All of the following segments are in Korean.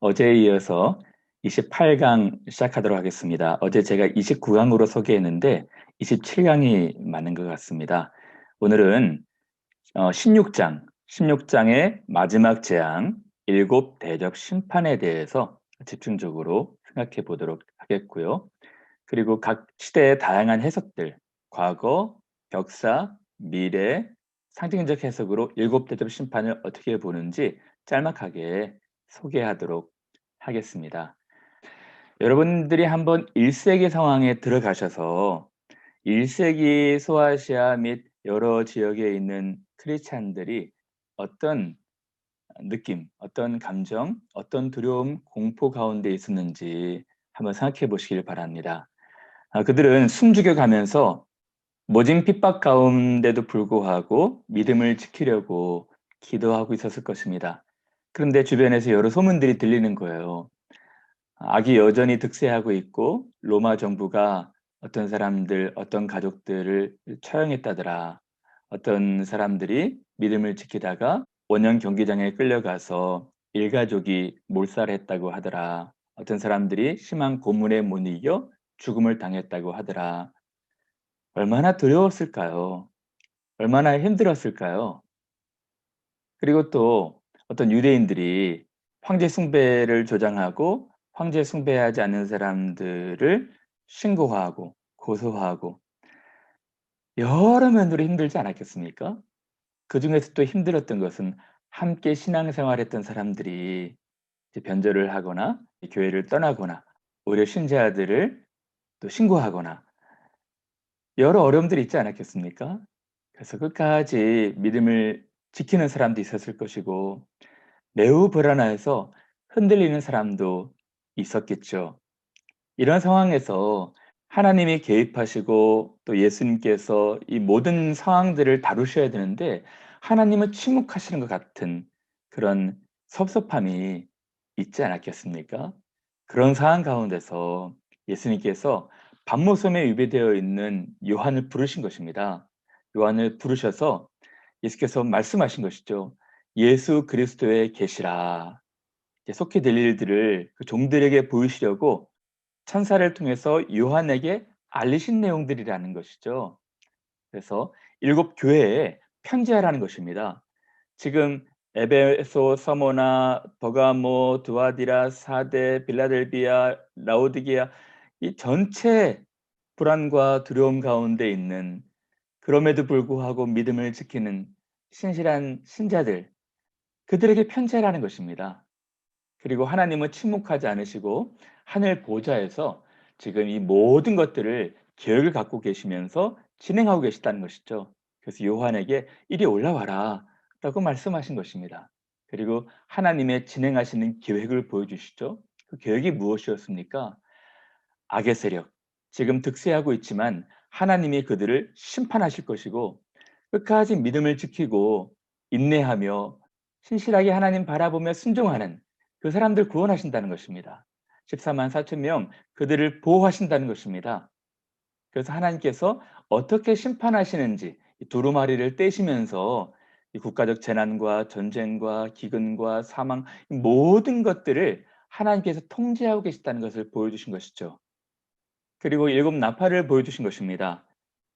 어제에 이어서 28강 시작하도록 하겠습니다. 어제 제가 29강으로 소개했는데 27강이 맞는 것 같습니다. 오늘은 16장, 어, 16장의 마지막 재앙, 일곱 대접 심판에 대해서 집중적으로 생각해 보도록 하겠고요. 그리고 각 시대의 다양한 해석들, 과거, 역사, 미래, 상징적 해석으로 일곱 대접 심판을 어떻게 보는지 짤막하게 소개하도록 하겠습니다. 여러분들이 한번 1세기 상황에 들어가셔서 1세기 소아시아 및 여러 지역에 있는 크리스찬들이 어떤 느낌, 어떤 감정, 어떤 두려움, 공포 가운데 있었는지 한번 생각해 보시길 바랍니다. 아, 그들은 숨죽여 가면서 모진 핍박 가운데도 불구하고 믿음을 지키려고 기도하고 있었을 것입니다. 그런데 주변에서 여러 소문들이 들리는 거예요. 악이 여전히 득세하고 있고 로마 정부가 어떤 사람들, 어떤 가족들을 처형했다더라. 어떤 사람들이 믿음을 지키다가 원형 경기장에 끌려가서 일가족이 몰살했다고 하더라. 어떤 사람들이 심한 고문에 못 이겨 죽음을 당했다고 하더라. 얼마나 두려웠을까요? 얼마나 힘들었을까요? 그리고 또 어떤 유대인들이 황제 숭배를 조장하고 황제 숭배하지 않는 사람들을 신고하고 고소하고 여러 면으로 힘들지 않았겠습니까? 그 중에서 또 힘들었던 것은 함께 신앙생활했던 사람들이 변절을 하거나 교회를 떠나거나 오히려 신자들을 또 신고하거나 여러 어려움들이 있지 않았겠습니까? 그래서 끝까지 믿음을 지키는 사람도 있었을 것이고 매우 불안해서 흔들리는 사람도 있었겠죠. 이런 상황에서 하나님이 개입하시고 또 예수님께서 이 모든 상황들을 다루셔야 되는데 하나님은 침묵하시는 것 같은 그런 섭섭함이 있지 않았겠습니까? 그런 상황 가운데서 예수님께서 밤모섬에 유배되어 있는 요한을 부르신 것입니다. 요한을 부르셔서 예수께서 말씀하신 것이죠. 예수 그리스도의 계시라. 속히 될 일들을 그 종들에게 보이시려고 천사를 통해서 요한에게 알리신 내용들이라는 것이죠. 그래서 일곱 교회에 편지하라는 것입니다. 지금 에베소, 서모나, 버가모, 두아디라, 사데, 빌라델비아, 라오디게아 이 전체 불안과 두려움 가운데 있는 그럼에도 불구하고 믿음을 지키는 신실한 신자들 그들에게 편지하라는 것입니다. 그리고 하나님은 침묵하지 않으시고 하늘 보좌에서 지금 이 모든 것들을 계획을 갖고 계시면서 진행하고 계시다는 것이죠. 그래서 요한에게 이리 올라와라 라고 말씀하신 것입니다. 그리고 하나님의 진행하시는 계획을 보여주시죠. 그 계획이 무엇이었습니까? 악의 세력, 지금 득세하고 있지만 하나님이 그들을 심판하실 것이고 끝까지 믿음을 지키고 인내하며 신실하게 하나님 바라보며 순종하는 그 사람들 구원하신다는 것입니다. 14만 4천 명 그들을 보호하신다는 것입니다. 그래서 하나님께서 어떻게 심판하시는지 두루마리를 떼시면서 국가적 재난과 전쟁과 기근과 사망 모든 것들을 하나님께서 통제하고 계시다는 것을 보여주신 것이죠. 그리고 일곱 나팔을 보여주신 것입니다.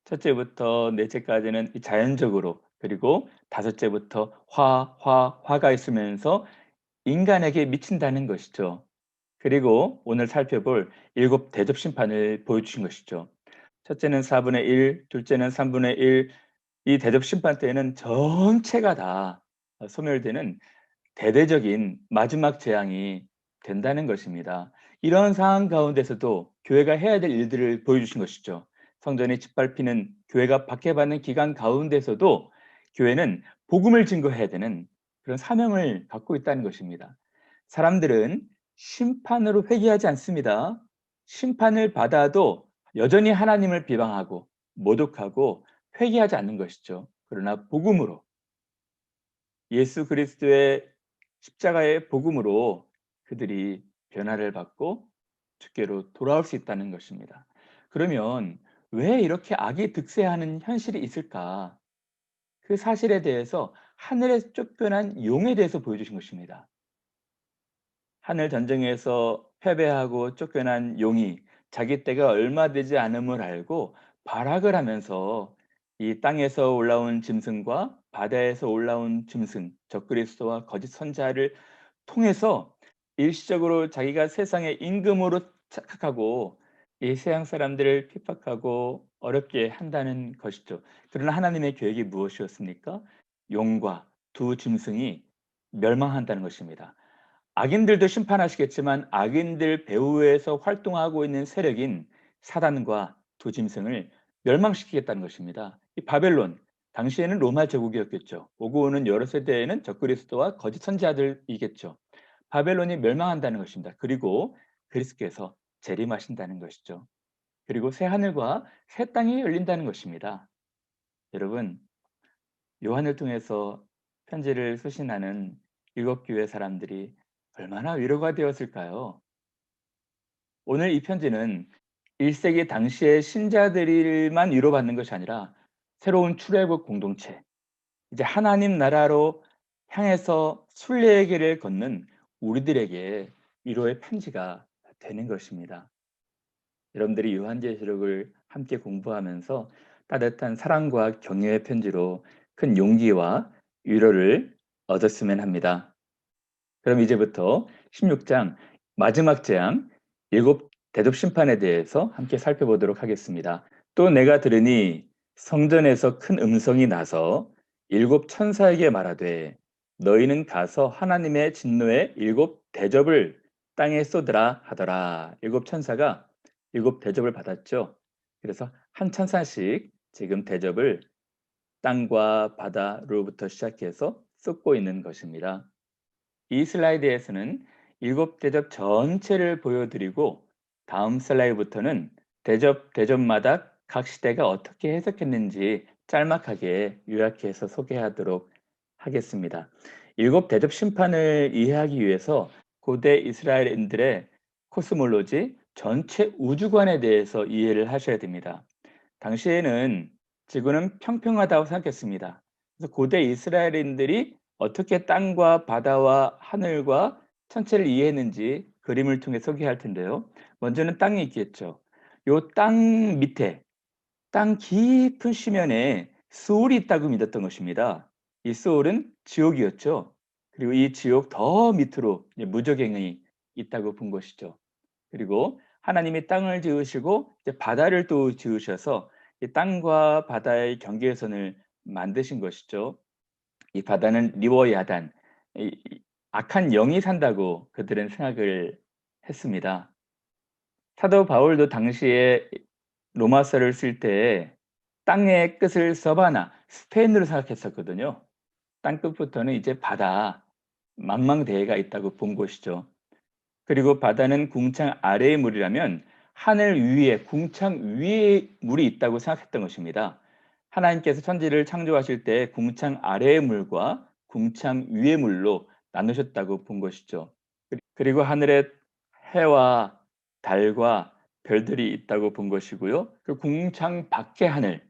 첫째부터 넷째까지는 자연적으로 그리고 다섯째부터 화, 화, 화가 있으면서 인간에게 미친다는 것이죠. 그리고 오늘 살펴볼 일곱 대접 심판을 보여주신 것이죠. 첫째는 4분의 1, 둘째는 3분의 1. 이 대접 심판 때에는 전체가 다 소멸되는 대대적인 마지막 재앙이 된다는 것입니다. 이런 상황 가운데서도 교회가 해야 될 일들을 보여주신 것이죠. 성전이 짓밟히는 교회가 박해받는 기간 가운데서도 교회는 복음을 증거해야 되는 그런 사명을 갖고 있다는 것입니다. 사람들은 심판으로 회개하지 않습니다. 심판을 받아도 여전히 하나님을 비방하고 모독하고 회개하지 않는 것이죠. 그러나 복음으로 예수 그리스도의 십자가의 복음으로 그들이 변화를 받고 주께로 돌아올 수 있다는 것입니다. 그러면 왜 이렇게 악이 득세하는 현실이 있을까? 그 사실에 대해서 하늘에 쫓겨난 용에 대해서 보여주신 것입니다. 하늘 전쟁에서 패배하고 쫓겨난 용이 자기 때가 얼마 되지 않음을 알고 발악을 하면서 이 땅에서 올라온 짐승과 바다에서 올라온 짐승, 적그리스도와 거짓 선자를 통해서 일시적으로 자기가 세상의 임금으로 착각하고 이 세상 사람들을 핍박하고 어렵게 한다는 것이죠. 그러나 하나님의 계획이 무엇이었습니까? 용과 두 짐승이 멸망한다는 것입니다. 악인들도 심판하시겠지만 악인들 배후에서 활동하고 있는 세력인 사단과 두 짐승을 멸망시키겠다는 것입니다. 이 바벨론 당시에는 로마 제국이었겠죠. 오고 오는 여러 세대에는 적그리스도와 거짓 선지자들이겠죠. 바벨론이 멸망한다는 것입니다. 그리고 그리스도께서 재림하신다는 것이죠. 그리고 새 하늘과 새 땅이 열린다는 것입니다. 여러분, 요한을 통해서 편지를 수신하는 일곱 교회 사람들이 얼마나 위로가 되었을까요? 오늘 이 편지는 1세기 당시의 신자들만 위로받는 것이 아니라 새로운 출애굽 공동체, 이제 하나님 나라로 향해서 순례의 길을 걷는 우리들에게 위로의 편지가 되는 것입니다. 여러분들이 요한계시록을 함께 공부하면서 따뜻한 사랑과 격려의 편지로 큰 용기와 위로를 얻었으면 합니다. 그럼 이제부터 16장 마지막 재앙 일곱 대접 심판에 대해서 함께 살펴보도록 하겠습니다. 또 내가 들으니 성전에서 큰 음성이 나서 일곱 천사에게 말하되 너희는 가서 하나님의 진노의 일곱 대접을 땅에 쏟으라 하더라. 일곱 천사가 일곱 대접을 받았죠. 그래서 한 천사씩 지금 대접을 땅과 바다로부터 시작해서 쏟고 있는 것입니다. 이 슬라이드에서는 일곱 대접 전체를 보여드리고 다음 슬라이드부터는 대접 대접마다 각 시대가 어떻게 해석했는지 짤막하게 요약해서 소개하도록 하겠습니다. 일곱 대접 심판을 이해하기 위해서 고대 이스라엘인들의 코스몰로지 전체 우주관에 대해서 이해를 하셔야 됩니다. 당시에는 지구는 평평하다고 생각했습니다. 그래서 고대 이스라엘인들이 어떻게 땅과 바다와 하늘과 천체를 이해했는지 그림을 통해 소개할 텐데요. 먼저는 땅이 있겠죠. 요 땅 밑에 땅 깊은 시면에 소울이 있다고 믿었던 것입니다. 이 소울은 지옥이었죠. 그리고 이 지옥 더 밑으로 무적행이 있다고 본 것이죠. 그리고 하나님이 땅을 지으시고 바다를 또 지으셔서 이 땅과 바다의 경계선을 만드신 것이죠. 이 바다는 리워 야단, 악한 영이 산다고 그들은 생각을 했습니다. 사도 바울도 당시에 로마서를 쓸 때 땅의 끝을 서바나 스페인으로 생각했었거든요. 땅 끝부터는 이제 바다 망망대해가 있다고 본 것이죠. 그리고 바다는 궁창 아래의 물이라면 하늘 위에 궁창 위에 물이 있다고 생각했던 것입니다. 하나님께서 천지를 창조하실 때 궁창 아래의 물과 궁창 위의 물로 나누셨다고 본 것이죠. 그리고 하늘에 해와 달과 별들이 있다고 본 것이고요. 그 궁창 밖의 하늘,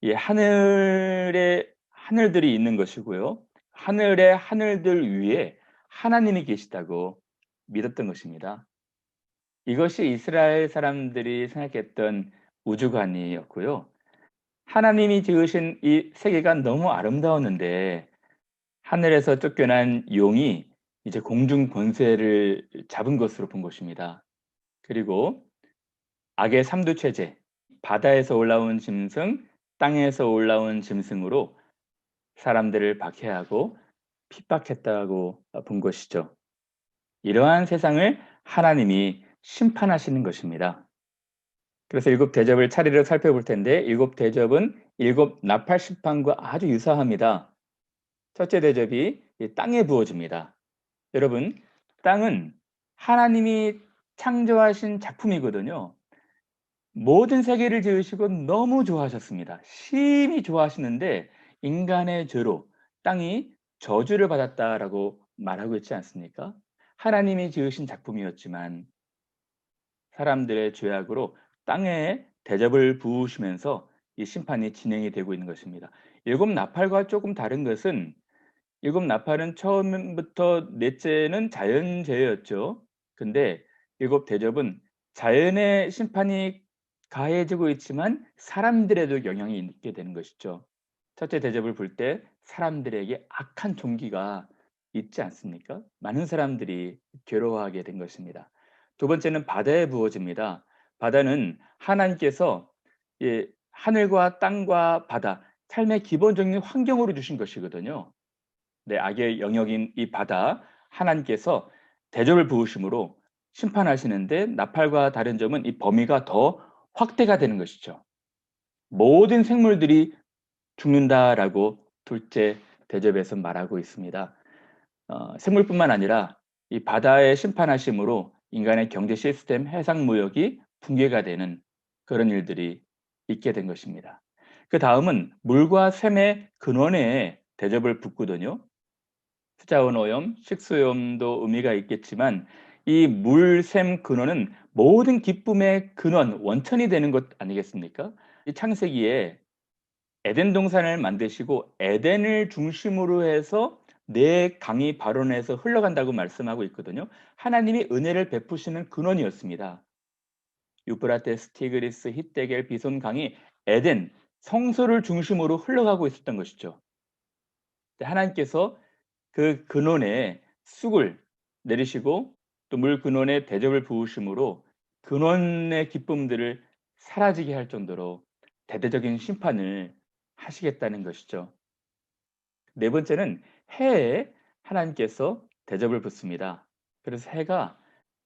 이 하늘에 하늘들이 있는 것이고요. 하늘의 하늘들 위에 하나님이 계시다고 믿었던 것입니다. 이것이 이스라엘 사람들이 생각했던 우주관이었고요. 하나님이 지으신 이 세계가 너무 아름다웠는데 하늘에서 쫓겨난 용이 이제 공중 권세를 잡은 것으로 본 것입니다. 그리고 악의 삼두 체제, 바다에서 올라온 짐승, 땅에서 올라온 짐승으로 사람들을 박해하고 핍박했다고 본 것이죠. 이러한 세상을 하나님이 심판하시는 것입니다. 그래서 일곱 대접을 차례로 살펴볼 텐데 일곱 대접은 일곱 나팔 심판과 아주 유사합니다. 첫째 대접이 땅에 부어집니다. 여러분, 땅은 하나님이 창조하신 작품이거든요. 모든 세계를 지으시고 너무 좋아하셨습니다. 심히 좋아하시는데 인간의 죄로 땅이 저주를 받았다라고 말하고 있지 않습니까? 하나님이 지으신 작품이었지만 사람들의 죄악으로 땅에 대접을 부으시면서 이 심판이 진행이 되고 있는 것입니다. 일곱 나팔과 조금 다른 것은 일곱 나팔은 처음부터 넷째는 자연재해였죠. 근데 일곱 대접은 자연의 심판이 가해지고 있지만 사람들에도 영향이 있게 되는 것이죠. 첫째 대접을 불때 사람들에게 악한 종기가 있지 않습니까? 많은 사람들이 괴로워하게 된 것입니다. 두 번째는 바다에 부어집니다. 바다는 하나님께서 예, 하늘과 땅과 바다, 삶의 기본적인 환경으로 주신 것이거든요. 네, 악의 영역인 이 바다, 하나님께서 대접을 부으심으로 심판하시는데 나팔과 다른 점은 이 범위가 더 확대가 되는 것이죠. 모든 생물들이 죽는다라고 둘째 대접에서 말하고 있습니다. 어, 생물뿐만 아니라 이 바다의 심판하심으로 인간의 경제 시스템, 해상 무역이 붕괴가 되는 그런 일들이 있게 된 것입니다. 그 다음은 물과 샘의 근원에 대접을 붓거든요. 수자원 오염, 식수염도 의미가 있겠지만 이 물, 샘 근원은 모든 기쁨의 근원, 원천이 되는 것 아니겠습니까? 이 창세기에 에덴 동산을 만드시고 에덴을 중심으로 해서 내 강이 발원해서 흘러간다고 말씀하고 있거든요. 하나님이 은혜를 베푸시는 근원이었습니다. 유브라테스, 티그리스, 히데겔, 비손 강이 에덴, 성소를 중심으로 흘러가고 있었던 것이죠. 하나님께서 그 근원에 쑥을 내리시고 또 물 근원에 대접을 부으심으로 근원의 기쁨들을 사라지게 할 정도로 대대적인 심판을 하시겠다는 것이죠. 네 번째는 해에 하나님께서 대접을 붓습니다. 그래서 해가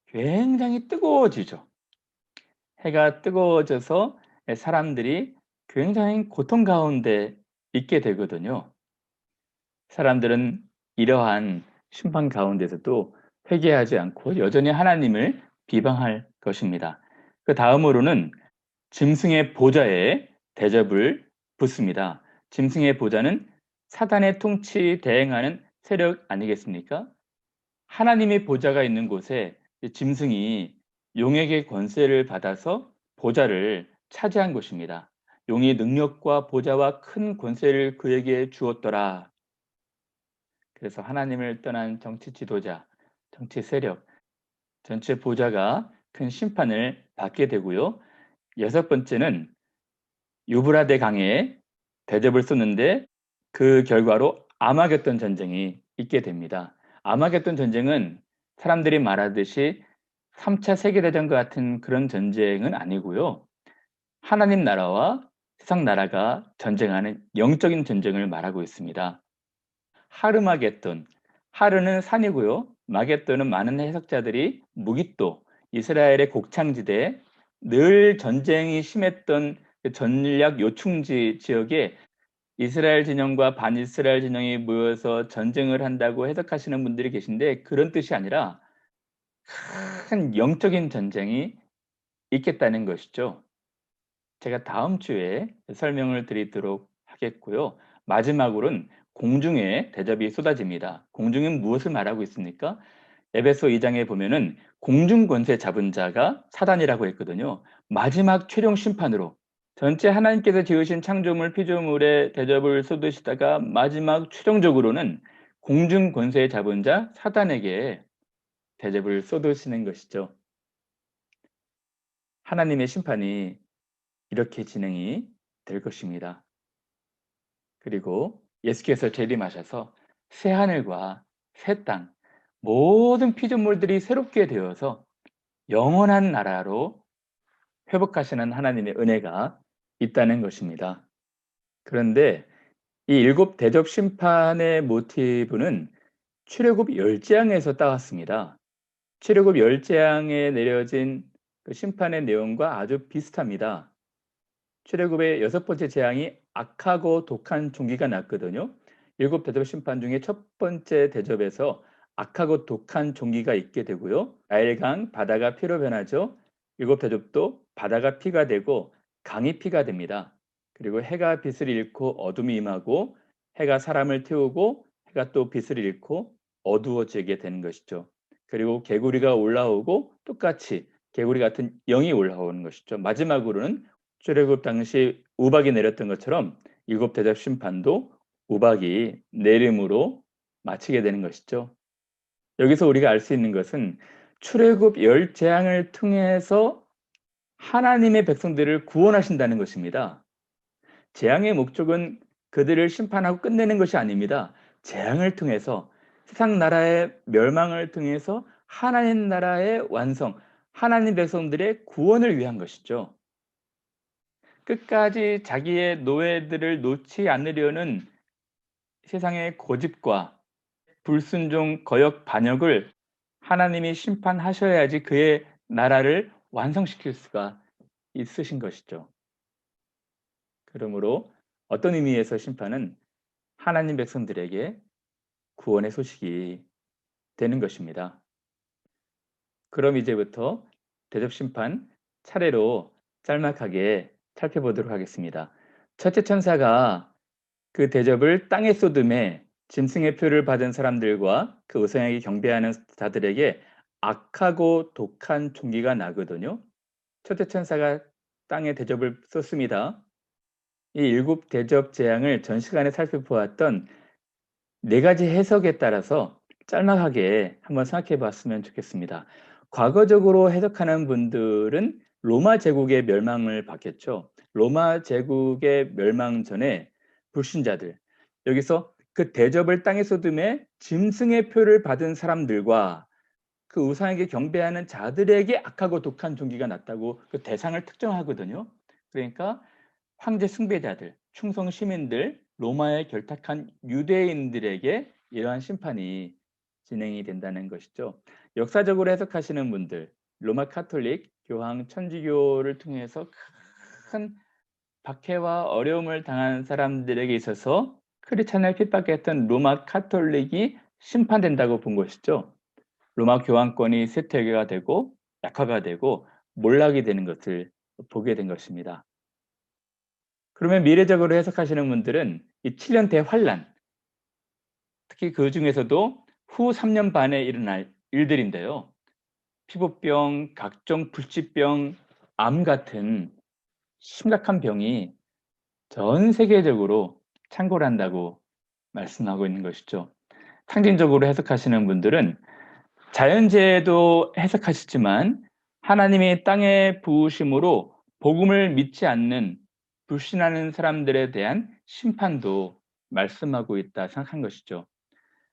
굉장히 뜨거워지죠. 해가 뜨거워져서 사람들이 굉장히 고통 가운데 있게 되거든요. 사람들은 이러한 심판 가운데서도 회개하지 않고 여전히 하나님을 비방할 것입니다. 그 다음으로는 짐승의 보좌에 대접을 붙습니다. 짐승의 보좌는 사단의 통치 대행하는 세력 아니겠습니까? 하나님의 보좌가 있는 곳에 짐승이 용에게 권세를 받아서 보좌를 차지한 것입니다. 용이 능력과 보좌와 큰 권세를 그에게 주었더라. 그래서 하나님을 떠난 정치 지도자, 정치 세력, 전체 보좌가 큰 심판을 받게 되고요. 여섯 번째는 유브라데 강에 대접을 쏟는데 그 결과로 아마겟돈 전쟁이 있게 됩니다. 아마겟돈 전쟁은 사람들이 말하듯이 3차 세계대전과 같은 그런 전쟁은 아니고요. 하나님 나라와 세상 나라가 전쟁하는 영적인 전쟁을 말하고 있습니다. 하르마겟돈, 하르는 산이고요. 마겟돈은 많은 해석자들이 무기또, 이스라엘의 곡창지대, 늘 전쟁이 심했던 그 전략 요충지 지역에 이스라엘 진영과 반이스라엘 진영이 모여서 전쟁을 한다고 해석하시는 분들이 계신데 그런 뜻이 아니라 큰 영적인 전쟁이 있겠다는 것이죠. 제가 다음 주에 설명을 드리도록 하겠고요. 마지막으로는 공중에 대접이 쏟아집니다. 공중은 무엇을 말하고 있습니까? 에베소 2장에 보면은 공중 권세 잡은 자가 사단이라고 했거든요. 마지막 최종 심판으로 전체 하나님께서 지으신 창조물 피조물에 대접을 쏟으시다가 마지막 최종적으로는 공중 권세에 잡은 자 사단에게 대접을 쏟으시는 것이죠. 하나님의 심판이 이렇게 진행이 될 것입니다. 그리고 예수께서 재림하셔서 새 하늘과 새 땅, 모든 피조물들이 새롭게 되어서 영원한 나라로 회복하시는 하나님의 은혜가 있다는 것입니다. 그런데 이 일곱 대접 심판의 모티브는 출애굽 열재앙에서 따왔습니다. 출애굽 열재앙에 내려진 그 심판의 내용과 아주 비슷합니다. 출애굽의 여섯 번째 재앙이 악하고 독한 종기가 났거든요. 일곱 대접 심판 중에 첫 번째 대접에서 악하고 독한 종기가 있게 되고요. 나일강 바다가 피로 변하죠. 일곱 대접도 바다가 피가 되고 강이 피가 됩니다. 그리고 해가 빛을 잃고 어둠이 임하고 해가 사람을 태우고 해가 또 빛을 잃고 어두워지게 되는 것이죠. 그리고 개구리가 올라오고 똑같이 개구리 같은 영이 올라오는 것이죠. 마지막으로는 출애굽 당시 우박이 내렸던 것처럼 일곱 대접 심판도 우박이 내림으로 마치게 되는 것이죠. 여기서 우리가 알 수 있는 것은 출애굽 열 재앙을 통해서 하나님의 백성들을 구원하신다는 것입니다. 재앙의 목적은 그들을 심판하고 끝내는 것이 아닙니다. 재앙을 통해서 세상 나라의 멸망을 통해서 하나님 나라의 완성, 하나님 백성들의 구원을 위한 것이죠. 끝까지 자기의 노예들을 놓지 않으려는 세상의 고집과 불순종, 거역, 반역을 하나님이 심판하셔야지 그의 나라를 완성시킬 수가 있으신 것이죠. 그러므로 어떤 의미에서 심판은 하나님 백성들에게 구원의 소식이 되는 것입니다. 그럼 이제부터 대접 심판 차례로 짤막하게 살펴보도록 하겠습니다. 첫째 천사가 그 대접을 땅에 쏟음에 짐승의 표를 받은 사람들과 그 우상에게 경배하는 자들에게 악하고 독한 종기가 나거든요. 첫째 천사가 땅에 대접을 쏟습니다. 이 일곱 대접 재앙을 전 시간에 살펴보았던 네 가지 해석에 따라서 짤막하게 한번 생각해 봤으면 좋겠습니다. 과거적으로 해석하는 분들은 로마 제국의 멸망을 받겠죠. 로마 제국의 멸망 전에 불신자들 여기서 그 대접을 땅에 쏟음에 짐승의 표를 받은 사람들과 그 우상에게 경배하는 자들에게 악하고 독한 종기가 났다고 그 대상을 특정하거든요. 그러니까 황제 숭배자들, 충성 시민들, 로마에 결탁한 유대인들에게 이러한 심판이 진행이 된다는 것이죠. 역사적으로 해석하시는 분들, 로마 카톨릭, 교황, 천주교를 통해서 큰 박해와 어려움을 당한 사람들에게 있어서 크리스찬을 핍박했던 로마 카톨릭이 심판된다고 본 것이죠. 로마 교황권이 쇠퇴가 되고 약화가 되고 몰락이 되는 것을 보게 된 것입니다. 그러면 미래적으로 해석하시는 분들은 이 7년 대환란, 특히 그 중에서도 후 3년 반에 일어날 일들인데요. 피부병, 각종 불치병, 암 같은 심각한 병이 전 세계적으로 창궐한다고 말씀하고 있는 것이죠. 상징적으로 해석하시는 분들은 자연재해도 해석하시지만 하나님이 땅에 부으심으로 복음을 믿지 않는 불신하는 사람들에 대한 심판도 말씀하고 있다 생각한 것이죠.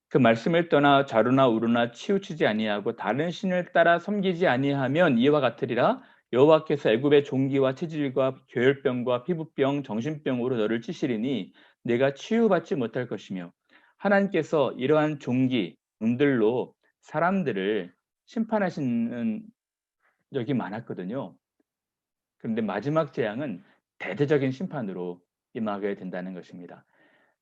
그 말씀을 떠나 좌루나 우루나 치우치지 아니하고 다른 신을 따라 섬기지 아니하면 이와 같으리라 여호와께서 애굽의 종기와 체질과 교열병과 피부병, 정신병으로 너를 찌시리니 내가 치유받지 못할 것이며 하나님께서 이러한 종기, 음들로 사람들을 심판하시는 적이 많았거든요. 그런데 마지막 재앙은 대대적인 심판으로 임하게 된다는 것입니다.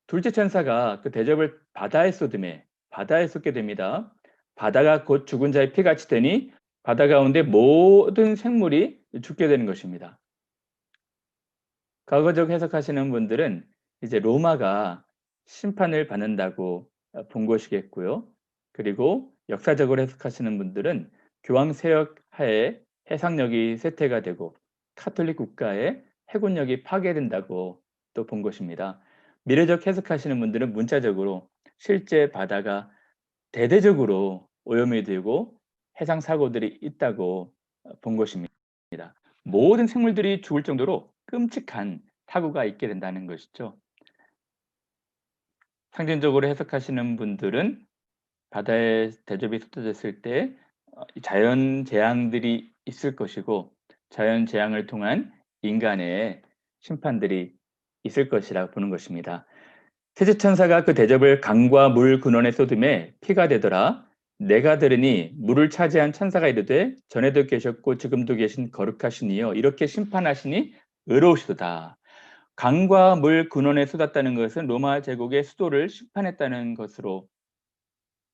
둘째 천사가 그 대접을 바다에 쏟음에 바다에 쏟게 됩니다. 바다가 곧 죽은 자의 피같이 되니 바다 가운데 모든 생물이 죽게 되는 것입니다. 과거적 해석하시는 분들은 이제 로마가 심판을 받는다고 본 것이겠고요. 그리고 역사적으로 해석하시는 분들은 교황 세력 하에 해상력이 쇠퇴가 되고 카톨릭 국가의 해군력이 파괴된다고 또 본 것입니다. 미래적 해석하시는 분들은 문자적으로 실제 바다가 대대적으로 오염이 되고 해상 사고들이 있다고 본 것입니다. 모든 생물들이 죽을 정도로 끔찍한 사고가 있게 된다는 것이죠. 상징적으로 해석하시는 분들은 바다에 대접이 쏟아졌을 때 어, 자연 재앙들이 있을 것이고 자연 재앙을 통한 인간의 심판들이 있을 것이라 보는 것입니다. 세제 천사가 그 대접을 강과 물 근원에 쏟음에 피가 되더라. 내가 들으니 물을 차지한 천사가 이르되 전에도 계셨고 지금도 계신 거룩하시니요 이렇게 심판하시니 의로우시도다. 강과 물 근원에 쏟았다는 것은 로마 제국의 수도를 심판했다는 것으로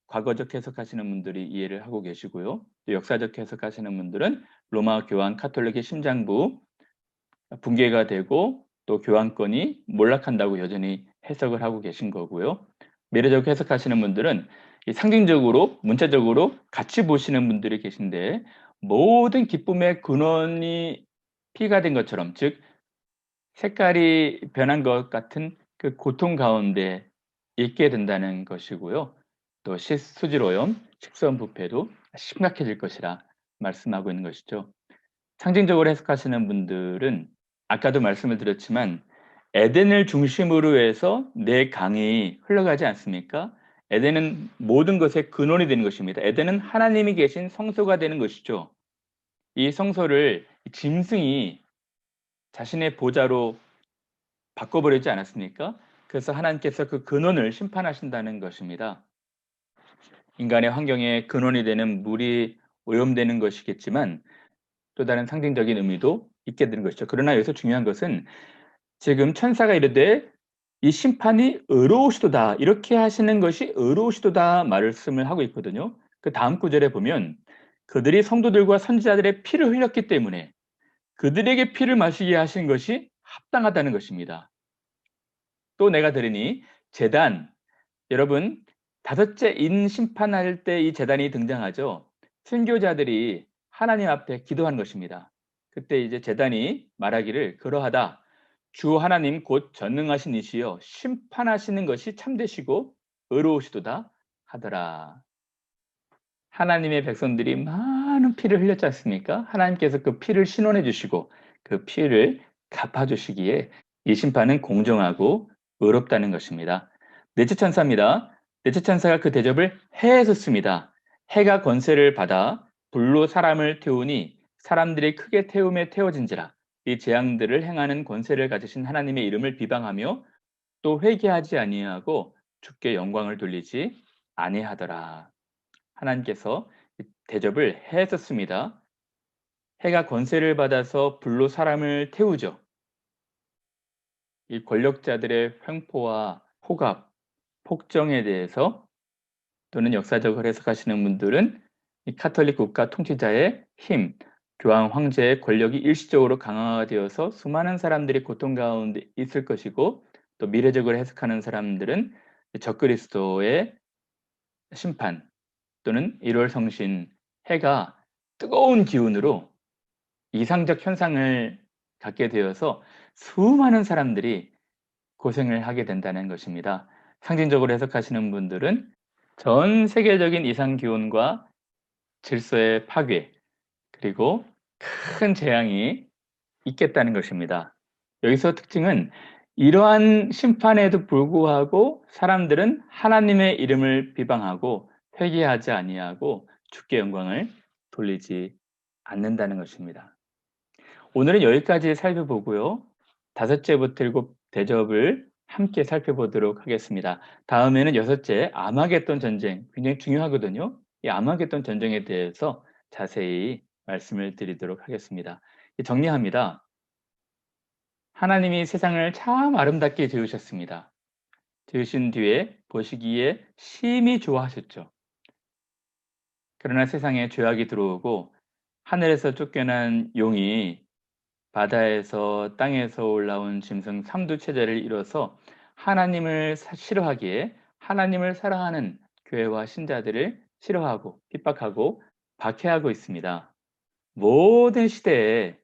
과거적 해석하시는 분들이 이해를 하고 계시고요. 또 역사적 해석하시는 분들은 로마 교황 카톨릭의 심장부 붕괴가 되고 또 교황권이 몰락한다고 여전히 해석을 하고 계신 거고요. 미래적 해석하시는 분들은 상징적으로 문자적으로 같이 보시는 분들이 계신데 모든 기쁨의 근원이 피가 된 것처럼 즉 색깔이 변한 것 같은 그 고통 가운데 있게 된다는 것이고요. 또 시- 수질오염, 식수원 부패도 심각해질 것이라 말씀하고 있는 것이죠. 상징적으로 해석하시는 분들은 아까도 말씀을 드렸지만 에덴을 중심으로 해서 내 강이 흘러가지 않습니까? 에덴은 모든 것의 근원이 되는 것입니다. 에덴은 하나님이 계신 성소가 되는 것이죠. 이 성소를 짐승이 자신의 보좌로 바꿔버리지 않았습니까? 그래서 하나님께서 그 근원을 심판하신다는 것입니다. 인간의 환경에 근원이 되는 물이 오염되는 것이겠지만 또 다른 상징적인 의미도 있게 되는 것이죠. 그러나 여기서 중요한 것은 지금 천사가 이르되 이 심판이 의로우시도다 이렇게 하시는 것이 의로우시도다 말씀을 하고 있거든요. 그 다음 구절에 보면 그들이 성도들과 선지자들의 피를 흘렸기 때문에 그들에게 피를 마시게 하신 것이 합당하다는 것입니다. 또 내가 들으니 재단 여러분 다섯째 인 심판할 때 이 재단이 등장하죠. 순교자들이 하나님 앞에 기도한 것입니다. 그때 이제 재단이 말하기를 그러하다. 주 하나님 곧 전능하신 이시여 심판하시는 것이 참되시고 의로우시도다 하더라. 하나님의 백성들이 많은 피를 흘렸지 않습니까? 하나님께서 그 피를 신원해 주시고 그 피를 갚아 주시기에 이 심판은 공정하고 의롭다는 것입니다. 넷째 천사입니다. 천사가 그 대접을 해에 섰습니다. 해가 권세를 받아 불로 사람을 태우니 사람들이 크게 태움에 태워진지라 이 재앙들을 행하는 권세를 가지신 하나님의 이름을 비방하며 또 회개하지 아니하고 주께 영광을 돌리지 아니하더라. 하나님께서 대접을 해에 썼습니다. 해가 권세를 받아서 불로 사람을 태우죠. 이 권력자들의 횡포와 호갑, 폭정에 대해서 또는 역사적으로 해석하시는 분들은 이 카톨릭 국가 통치자의 힘, 교황 황제의 권력이 일시적으로 강화되어서 수많은 사람들이 고통 가운데 있을 것이고 또 미래적으로 해석하는 사람들은 적그리스도의 심판 또는 1월 성신 해가 뜨거운 기운으로 이상적 현상을 갖게 되어서 수많은 사람들이 고생을 하게 된다는 것입니다. 상징적으로 해석하시는 분들은 전 세계적인 이상 기온과 질서의 파괴 그리고 큰 재앙이 있겠다는 것입니다. 여기서 특징은 이러한 심판에도 불구하고 사람들은 하나님의 이름을 비방하고 회개하지 아니하고 주께 영광을 돌리지 않는다는 것입니다. 오늘은 여기까지 살펴보고요. 다섯째부터 일곱 대접을 함께 살펴보도록 하겠습니다. 다음에는 여섯째 아마겟돈 전쟁 굉장히 중요하거든요. 이 아마겟돈 전쟁에 대해서 자세히 말씀을 드리도록 하겠습니다. 정리합니다. 하나님이 세상을 참 아름답게 지으셨습니다. 지으신 뒤에 보시기에 심히 좋아하셨죠. 그러나 세상에 죄악이 들어오고 하늘에서 쫓겨난 용이 바다에서 땅에서 올라온 짐승 삼두체제를 이뤄서 하나님을 싫어하기에 하나님을 사랑하는 교회와 신자들을 싫어하고 핍박하고 박해하고 있습니다. 모든 시대에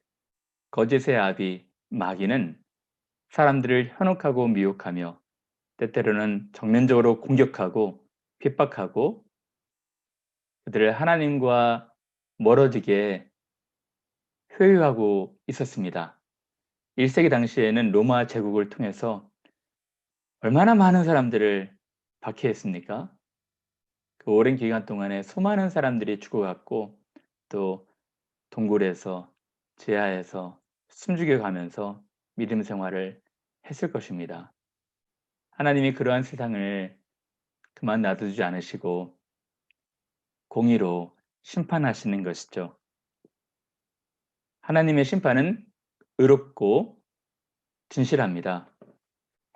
거짓의 아비 마귀는 사람들을 현혹하고 미혹하며 때때로는 정면적으로 공격하고 핍박하고 그들을 하나님과 멀어지게 회유하고 있었습니다. 1세기 당시에는 로마 제국을 통해서 얼마나 많은 사람들을 박해했습니까? 그 오랜 기간 동안에 수많은 사람들이 죽어갔고 또 동굴에서 지하에서 숨죽여 가면서 믿음 생활을 했을 것입니다. 하나님이 그러한 세상을 그만 놔두지 않으시고 공의로 심판하시는 것이죠. 하나님의 심판은 의롭고 진실합니다.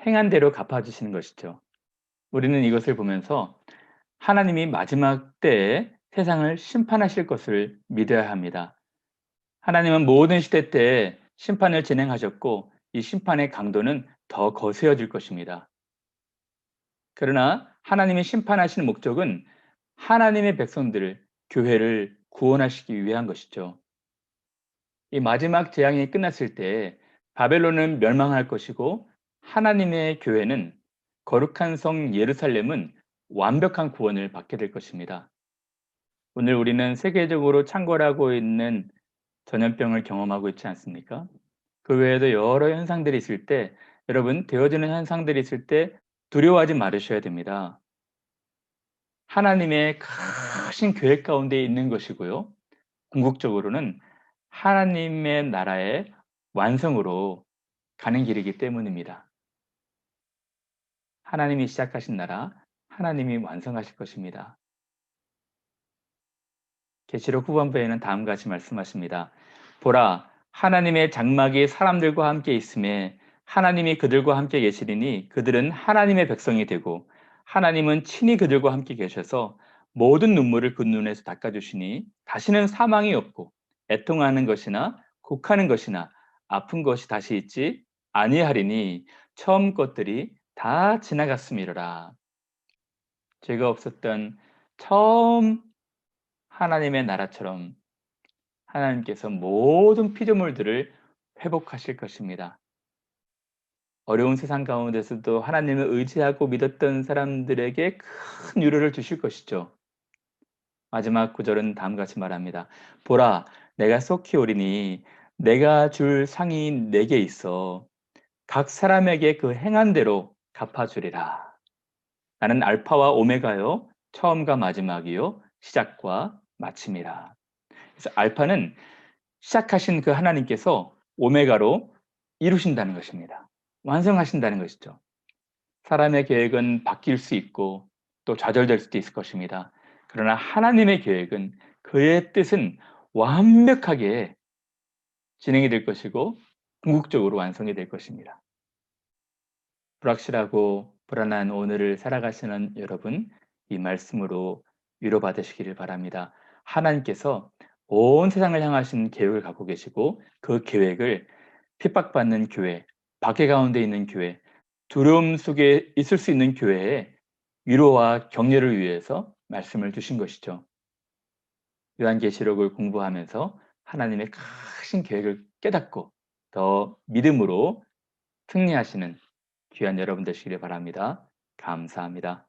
행한 대로 갚아주시는 것이죠. 우리는 이것을 보면서 하나님이 마지막 때에 세상을 심판하실 것을 믿어야 합니다. 하나님은 모든 시대 때 심판을 진행하셨고 이 심판의 강도는 더 거세어질 것입니다. 그러나 하나님이 심판하시는 목적은 하나님의 백성들을 교회를 구원하시기 위한 것이죠. 이 마지막 재앙이 끝났을 때 바벨론은 멸망할 것이고 하나님의 교회는 거룩한 성 예루살렘은 완벽한 구원을 받게 될 것입니다. 오늘 우리는 세계적으로 창궐하고 있는 전염병을 경험하고 있지 않습니까? 그 외에도 여러 현상들이 있을 때 여러분 되어지는 현상들이 있을 때 두려워하지 말으셔야 됩니다. 하나님의 크신 계획 가운데 있는 것이고요. 궁극적으로는 하나님의 나라의 완성으로 가는 길이기 때문입니다. 하나님이 시작하신 나라, 하나님이 완성하실 것입니다. 계시록 후반부에는 다음과 같이 말씀하십니다. 보라, 하나님의 장막이 사람들과 함께 있음에 하나님이 그들과 함께 계시리니 그들은 하나님의 백성이 되고 하나님은 친히 그들과 함께 계셔서 모든 눈물을 그 눈에서 닦아주시니 다시는 사망이 없고 애통하는 것이나 곡하는 것이나 아픈 것이 다시 있지 아니하리니 처음 것들이 다 지나갔음이로라. 죄가 없었던 처음 하나님의 나라처럼 하나님께서 모든 피조물들을 회복하실 것입니다. 어려운 세상 가운데서도 하나님을 의지하고 믿었던 사람들에게 큰 위로를 주실 것이죠. 마지막 구절은 다음과 같이 말합니다. 보라, 내가 속히 오리니 내가 줄 상이 내게 있어 각 사람에게 그 행한 대로 갚아주리라. 나는 알파와 오메가요, 처음과 마지막이요, 시작과 마침이라. 그래서 알파는 시작하신 그 하나님께서 오메가로 이루신다는 것입니다. 완성하신다는 것이죠. 사람의 계획은 바뀔 수 있고 또 좌절될 수도 있을 것입니다. 그러나 하나님의 계획은 그의 뜻은 완벽하게 진행이 될 것이고 궁극적으로 완성이 될 것입니다. 불확실하고 불안한 오늘을 살아가시는 여러분, 이 말씀으로 위로받으시기를 바랍니다. 하나님께서 온 세상을 향하신 계획을 갖고 계시고 그 계획을 핍박받는 교회, 박해 가운데 있는 교회, 두려움 속에 있을 수 있는 교회에 위로와 격려를 위해서 말씀을 주신 것이죠. 요한계시록을 공부하면서 하나님의 크신 계획을 깨닫고 더 믿음으로 승리하시는 귀한 여러분 되시기를 바랍니다. 감사합니다.